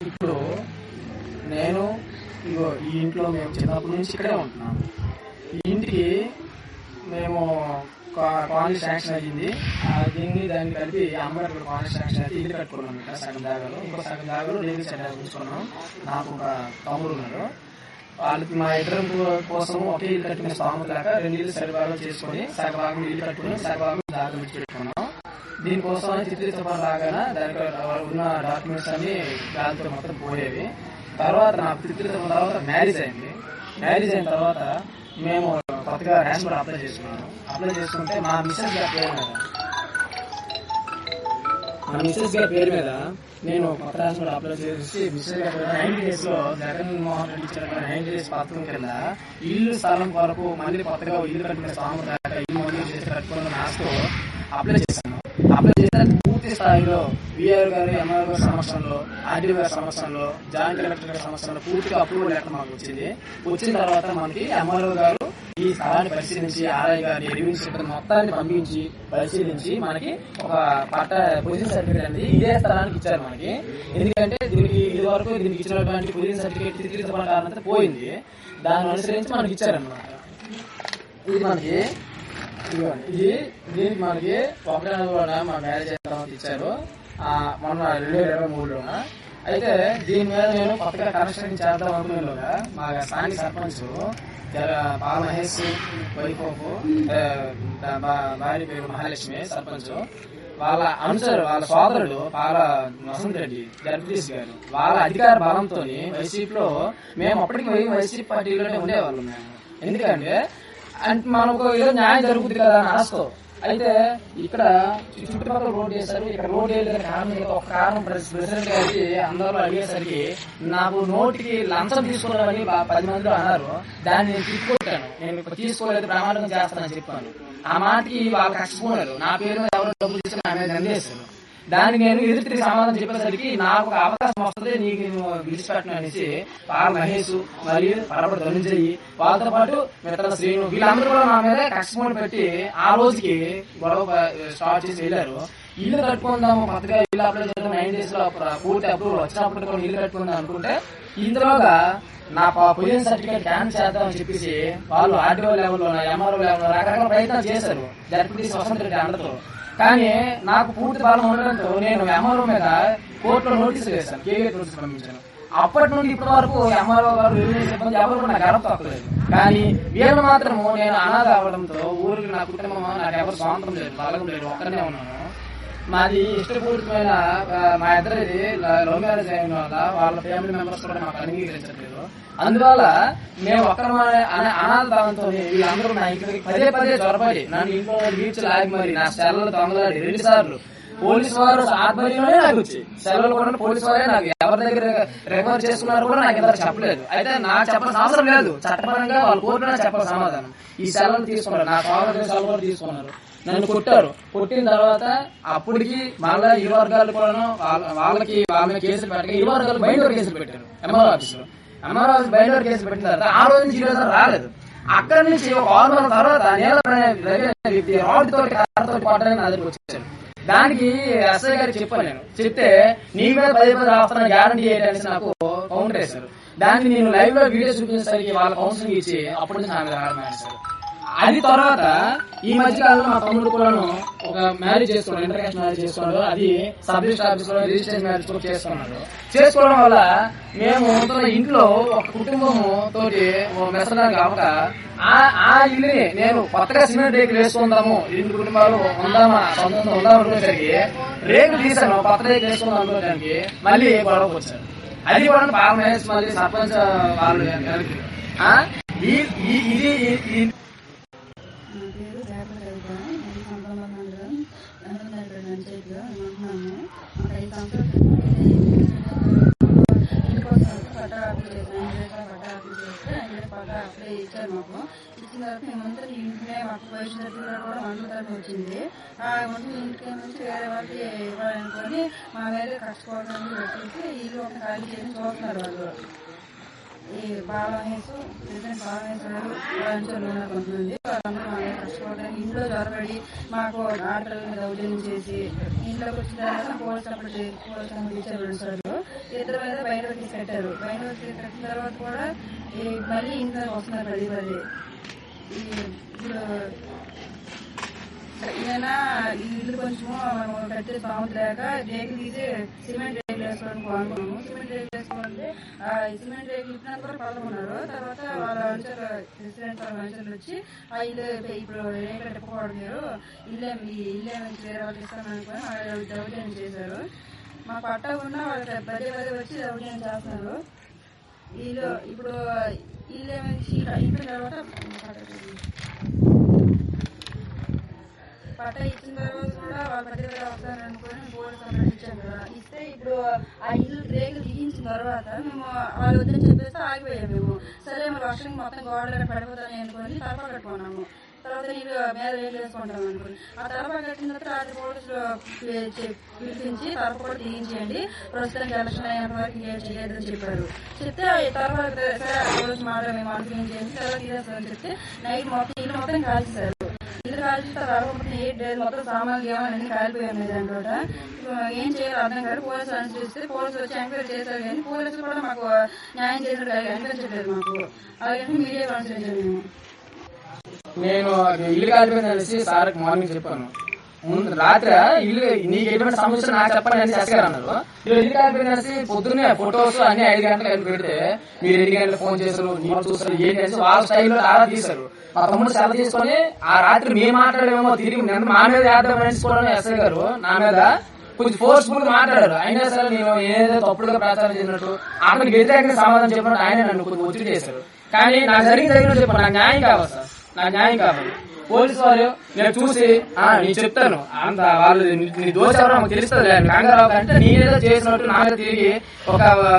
ఇప్పుడు నేను ఇగో ఈ ఇంట్లో మేము చిన్నప్పటి నుంచి ఇక్కడే ఉంటున్నాం. ఈ ఇంటికి మేము కాలనీ శాంక్షన్ అయ్యింది. దీన్ని దాన్ని కలిపి అమ్మగారు కాలనీ శాంక్షన్ అయితే ఇల్లు కట్టుకున్నాం ఇక్కడ సగం దాగాలో. ఇంకో సగం దాగాలో నేను చెడ్డ ఉంచుకున్నాం నాకు ఒక తమ్ముడు ఉన్నాడు. వాళ్ళకి మా ఇద్దరం కోసం ఒకే ఇల్లు కట్టుకునే స్వామి లేక రెండు ఇల్లు సరిభాగం చేసుకొని సగభాగం ఇల్లు కట్టుకుని సగభాగం దాగం పెట్టుకున్నాం. దీనికోసం చిత్రీకరణ లాగా దానికి ఉన్న డాక్యుమెంట్స్ అన్ని దాంతో మొత్తం పోయేవి. తర్వాత నా చిత్రీకరణ తర్వాత మ్యారేజ్ అయింది. మ్యారేజ్ అయిన తర్వాత మేము కొత్తగా ర్యాన్ కూడా అప్లై చేసుకున్నాము. అప్లై చేసుకుంటే మా మిస్సెస్ గారి పేరు మీద మా మిస్సెస్ గారి పేరు మీద నేను కొత్త ర్యాష్ కూడా అప్లై చేసి మిస్సెస్ గారి నైన్టీ డేస్లో మోహన్ రెడ్డి ఇచ్చిన నైన్టీ డేస్ పథకం కింద ఇల్లు స్థలం కొరకు మళ్ళీ కొత్తగా ఇల్లు కట్టుకునే స్వామి దాకా ఇల్లు మంజూరు చేసి కట్టుకున్న ఆశతో అప్లై చేశాను. అప్లై చేసిన పూర్తి స్థాయిలో విఆర్ గారు ఎంఆర్ గారి సమక్షంలో గారి సమక్షంలో జాయింట్ కలెక్టర్ గారి సమక్షంలో పూర్తిగా అప్రూవల్ లెటర్ మాకు వచ్చింది. వచ్చిన తర్వాత మనకి ఎంఆర్ఓ గారు ఈ స్థలాన్ని పరిశీలించి ఆర్ఐ గారి రెవెన్యూ సిబ్బంది మొత్తాన్ని పంపించి పరిశీలించి మనకి ఒక పట్ట పొజిషన్ సర్టిఫికేట్ అనేది ఇదే స్థలానికి ఇచ్చారు మనకి. ఎందుకంటే దీనికి ఇది వరకు దీనికి ఇచ్చినటువంటి పొజిషన్ సర్టిఫికేట్ తిరిగి కారణంతో పోయింది. దాన్ని అనుసరించి మనకి ఇచ్చారన్నమాట. ఇది మనకి ఇది దీనికి మనకి ఒకటే కూడా మా మ్యారేజ్ అయిన ఇచ్చారు. ఆ, మొన్న రెండు వేల ఇరవై మూడులోన అయితే దీని మీద నేను కొత్తగా కనెక్షన్ చేద్దాం అనుకునేలోగా మా స్థానిక సర్పంచ్ బాల మహేష్ వైఫ్ భార్య పేరు మహాలక్ష్మి సర్పంచ్ వాళ్ళ అనుసరు వాళ్ళ సోదరుడు పాల వసంత్ రెడ్డి జగదీష్ గారు వాళ్ళ అధికార బలంతో వైసీపీలో మేము అప్పటికి వైసీపీ పార్టీలోనే ఉండేవాళ్ళం మేము. ఎందుకంటే అంటే మనకు ఏదో న్యాయం జరుగుతుంది కదా అని ఆశతో అయితే ఇక్కడ చుట్టుపక్కల రోడ్ వేశారు ఇక్కడ రోడ్ వేయలేదు కారణం ఒక కారణం ప్రెసిడెంట్ గారికి అందరూ అడిగేసరికి నాకు నోటికి లంచం తీసుకోవాలని పది మందిలో అన్నారు. దాన్ని నేను తిప్పుకొట్టాను. నేను తీసుకోలేదు ప్రమాదం చేస్తానని చెప్పాను. ఆ మాటకి వాళ్ళు కష్టపోయారు నా పేరు ఎవరు డబ్బులు తీసుకుని ఆమె అందేశారు దానికి నేను ఎదురు తిరిగి సమాధానం చెప్పేసరికి నాకు ఒక అవకాశం వస్తుంది నీకు నేను విడిచిపెట్టను అనేసి పాల మహేష్ మరియు పరపడ ధనుంజయి వాళ్ళతో పాటు మిత్ర శ్రీను వీళ్ళందరూ కూడా నా మీద కష్టమని పెట్టి ఆ రోజుకి గొడవ స్టార్ట్ చేసి వెళ్ళారు. ఇల్లు కట్టుకుందాము కొత్తగా ఇల్లు అప్లై చేద్దాం నైన్ డేస్లో అప్పుడు పూర్తి అప్రూవల్ వచ్చినప్పుడు కూడా ఇల్లు కట్టుకుందాం అనుకుంటే ఇందులోగా నా పొజిషన్ సర్టిఫికేట్ క్యాన్సిల్ చేద్దామని చెప్పేసి వాళ్ళు ఆర్డీఓ లెవెల్లో ఎంఆర్ఓ లెవెల్లో రకరకాల ప్రయత్నాలు చేశారు. జడ్పీటీసీ స్వతంత్ర రెడ్డి అందరితో కానీ నాకు పూర్తి బలం ఉండడంతో నేను ఎంఆర్ఓ మీద కోర్టులో నోటీసులు వేశాను. కేవీ నోటీసులు పంపించాను. అప్పటి నుండి ఇప్పటి వరకు ఎంఆర్ఓ గారు రెవెన్యూ సిబ్బంది ఎవరు నాకు గడప తప్పలేదు. కానీ వీళ్ళు మాత్రము నేను అనాథ అవ్వడంతో ఊరికి నా కుటుంబం నాకు ఎవరు స్వాతంత్రం లేదు బలగం లేదు ఒక్కనే ఉన్నాను. మాది ఇష్టపూర్తిమైన మా ఇద్దరిది లవ్ మ్యారేజ్ అయిన వల్ల వాళ్ళ ఫ్యామిలీ మెంబర్స్ కూడా మాకు అంగీకరించట్లేదు అందువల్ల మేము ఒక్కరి అనాథ భావంతో వీళ్ళందరూ నా ఇంటికి పదే పదే జ్వరపడి నన్ను ఇంట్లో బీచ్ లాగి మరి నా సెల్లలు దొంగలాడి రెండు సార్లు పోలీస్ వారు ఆధ్వర్యంలోనే నాకు వచ్చి సెలవులు కూడా పోలీస్ వారే నాకు ఎవరి దగ్గర రికవర్ చేసుకున్నారు కూడా నాకు ఎవరు చెప్పలేదు. అయితే నాకు చెప్పాల్సిన అవసరం లేదు. చట్టపరంగా వాళ్ళు కోర్టులో చెప్పాలి సమాధానం. ఈ సెలవులు తీసుకున్నారు. నా సోదరు సెలవులు తీసుకున్నారు. నన్ను కొట్టారు. కొట్టిన తర్వాత అప్పటికి మళ్ళా ఇరు వర్గాలు కూడా వాళ్ళకి వాళ్ళని కేసులు పెట్టగా ఇరు వర్గాలు బయట కేసులు పెట్టారు. ఎంఆర్ఓ ఆఫీసులో. ఎంఆర్ఓ ఆఫీస్ బయట కేసులు పెట్టిన తర్వాత ఆ రోజు నుంచి ఈ రోజు రాలేదు. అక్కడి నుంచి ఒక ఆరు నెలల తర్వాత నేల వ్యక్తి రాడ్ తోటి కారుతో కొట్టడానికి నా దగ్గరికి వచ్చాడు దానికి ఎస్ఐ గారికి చెప్పాను నేను చెప్తే నీ మీద పదే పది రాస్తాను గ్యారంటీ ఏంటనేసి నాకు కౌంటర్ వేశారు. దాన్ని నేను లైవ్లో వీడియో చూపించేసరికి వాళ్ళ కౌన్సిలింగ్ ఇచ్చి అప్పటి నుంచి నా మీద సార్ అది తర్వాత ఈ మధ్య కాలంలో మా తమ్ముడు కూడాను ఒక మ్యారేజ్ చేసుకున్నాడు ఇంటర్నేషనల్ మ్యారేజ్ చేసుకున్నాడు. అది సబ్ రిజిస్టర్ ఆఫీస్లో రిజిస్ట్రేషన్ మ్యారేజ్ కూడా చేసుకున్నాడు. చేసుకోవడం వల్ల మేము ఇంట్లో ఒక కుటుంబము తోటి మెసడానికి అవక ఆ ఇల్లుని నేను కొత్తగా సిమెంట్ రేకులు వేసుకుందాము రెండు కుటుంబాలు ఉందామా సొంతంగా ఉందాం అనుకునేసరికి రేకులు తీసాను కొత్త రేకులు వేసుకుందాం అనుకోవడానికి మళ్ళీ గొడవకు వచ్చాను. అది కూడా బాగా మళ్ళీ సర్పంచ్ వాళ్ళు ఈ- ఇది ఈ- ఈ- నా పేరు దేవత కవిత నేను సంపమ్మ మండలం నందనపేట పంచాయతీలో ఉంటున్నాము మాకు ఐదు సంవత్సరాలు ఇంటికి వస్తారు పట్టా అప్లై ఇచ్చారు మాకు ఇచ్చిన తర్వాత మేమంతా ఇంటినే మాకు కూడా మండల తరఫు వచ్చింది ఆ వంటలు ఇంటికి నుంచి వేరే వాళ్ళకి ఇవ్వాలనుకొని మా వేరే కష్టపడడానికి పెట్టేసి ఇల్లు ఒక ఖాళీ చేసి చూస్తున్నారు వాళ్ళు ఈ బాలమహేష్ ప్రెసిడెంట్ ఉన్నారు కొంతమంది వాళ్ళందరూ మా కష్టపడడానికి ఇంట్లో జ్వరపడి మాకు ఆడపిల్లల మీద దౌర్జన్యం చేసి ఇంట్లోకి వచ్చిన తర్వాత పోలీస్ అప్పుడు పోలీస్ అప్పుడు ఇచ్చారు సార్లు మీద బయట వచ్చి కట్టారు బయట వచ్చి కట్టిన తర్వాత కూడా ఈ మళ్ళీ ఇంత వస్తున్నారు పది పది ఈ ఈయన ఈ ఇల్లు కొంచెము కట్టే సామెత లేక రేకులు తీసి సిమెంట్ రేకులు వేసుకోవడానికి బాగున్నాము సిమెంట్ రేకులు వేసుకోవాలంటే ఆ సిమెంట్ రేకులు ఇచ్చినంత కూడా పడుకున్నారు తర్వాత వాళ్ళ అనుచరులు రెసిడెంట్ వాళ్ళ అనుచరులు వచ్చి ఆ ఇల్లు ఇప్పుడు రేకులు తిప్పకూడదు మీరు. ఇల్లే మీ ఇల్లే నుంచి వేరే వాళ్ళకి ఇస్తాను అనుకుని వాళ్ళు దౌర్జన్యం చేశారు? మా పట్ట ఉన్న వాళ్ళు పదే పదే వచ్చి దౌర్జన్యం చేస్తున్నారు. వీళ్ళు ఇప్పుడు ఇల్లు ఏమైంది? తర్వాత పట్ట ఇచ్చిన తర్వాత కూడా వాళ్ళు వాళ్ళ పద్ధతిగా వస్తారని అనుకుని బోర్డు కంప్లైంట్ కదా. ఇస్తే ఇప్పుడు ఆ ఇల్లు రేకులు దిగించిన తర్వాత మేము వాళ్ళు వద్దని చెప్పేస్తే ఆగిపోయాము మేము. సరే మరి వర్షం మొత్తం గోడలు పడిపోతాయి అనుకుని తలప కట్టుకున్నాము తర్వాత నీళ్ళు మీద రేకులు వేసుకుంటాం అనుకుని. ఆ తలప కట్టిన తర్వాత రాత్రి పోలీసులు పిలిపించి తలప కూడా తీయించేయండి ప్రస్తుతానికి ఎలక్షన్ అయినంత వరకు ఏం చేయలేదని చెప్పారు. చెప్తే తర్వాత సరే పోలీసు మాట మేము అనుకుని చేయండి తర్వాత తీసేస్తామని చెప్తే నైట్ మొత్తం ఇల్లు మొత్తం కాల్చేశారు ఇల్లు కాల్చేస్తారు అరవై ఎయిట్ డేస్ మొత్తం సామాన్లు ఏమని కాలిపోయాయి దాంట్లో ఏం చేయాలి అర్థం కాదు. పోలీసులు చూస్తే పోలీసులు వచ్చి ఎంక్వైరీ చేశారు కానీ పోలీసులు కూడా మాకు న్యాయం చేసినట్టు అనిపించట్లేదు మాకు. అలాగే మీడియా అనుసరించారు మేము. నేను అది ఇల్లు కాలిపోయింది అనేసి సార్ మార్నింగ్ చెప్పాను. ముందు రాత్రి ఇల్లు నీకు ఎటువంటి సమస్య నాకు చెప్పండి అని ఎస్ అన్నారు. మీరు ఇల్లు కాలిపోయింది అనేసి పొద్దున్నే ఫొటోస్ అన్ని ఐదు గంటలకు కలిపి పెడితే మీరు ఎన్ని గంటలకు ఫోన్ చేశారు మీరు చూస్తారు ఏంటి అనేసి వాళ్ళ స్టైల్లో ఆరా తీశారు. మా తమ్ముడు సెల తీసుకొని ఆ రాత్రి మేము మాట్లాడేమో తిరిగి నన్ను మా మీద వేద్దాం అనేసి ఎస్ఐ గారు నా మీద కొంచెం ఫోర్స్ఫుల్గా మాట్లాడారు. అయినా సరే నేను ఏదో తప్పుడుగా ప్రచారం చేసినట్టు అతనికి వ్యతిరేకంగా సమాధానం చెప్పినట్టు ఆయన నన్ను కొంచెం ఒత్తిడి చేశారు. కానీ నాకు జరిగిన జరిగినట్టు చెప్పాను. నాకు న్యాయం కావాలి సార్. నాకు న్యాయం కావాలి. పోలీసు వారు నేను చూసి నేను చెప్తాను. అంత వాళ్ళు నీ- నీ దోష నాకు తెలుస్తుంది కంగారావు అంటే నేనేదో చేసినట్టు నాకు తిరిగి ఒక ఆ,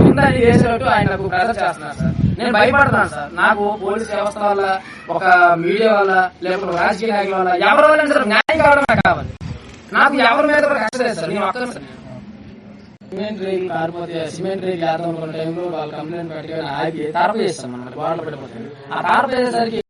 నింద చేసినట్టు ఆయన నాకు ప్రెజర్ చేస్తున్నారు సార్. నేను భయపడతాను సార్. నాకు పోలీస్ వ్యవస్థ వల్ల ఒక మీడియా వల్ల లేకపోతే రాజకీయ నాయకుల వల్ల ఎవరి వల్ల సార్ న్యాయం కావడం నాకు కావాలి. నాకు ఎవరి మీద కూడా కష్టం లేదు సార్. నేను ఒక్కనే సిమెంట్ రేకులు కారిపోతే సిమెంట్ రేకులు వేద్దాం అనుకున్న టైంలో వాళ్ళు కంప్లైంట్ పెట్టి ఆగి తారపు చేస్తాం అన్నమాట గోడలు పడిపోతుంది ఆ తారపు చేసేసరికి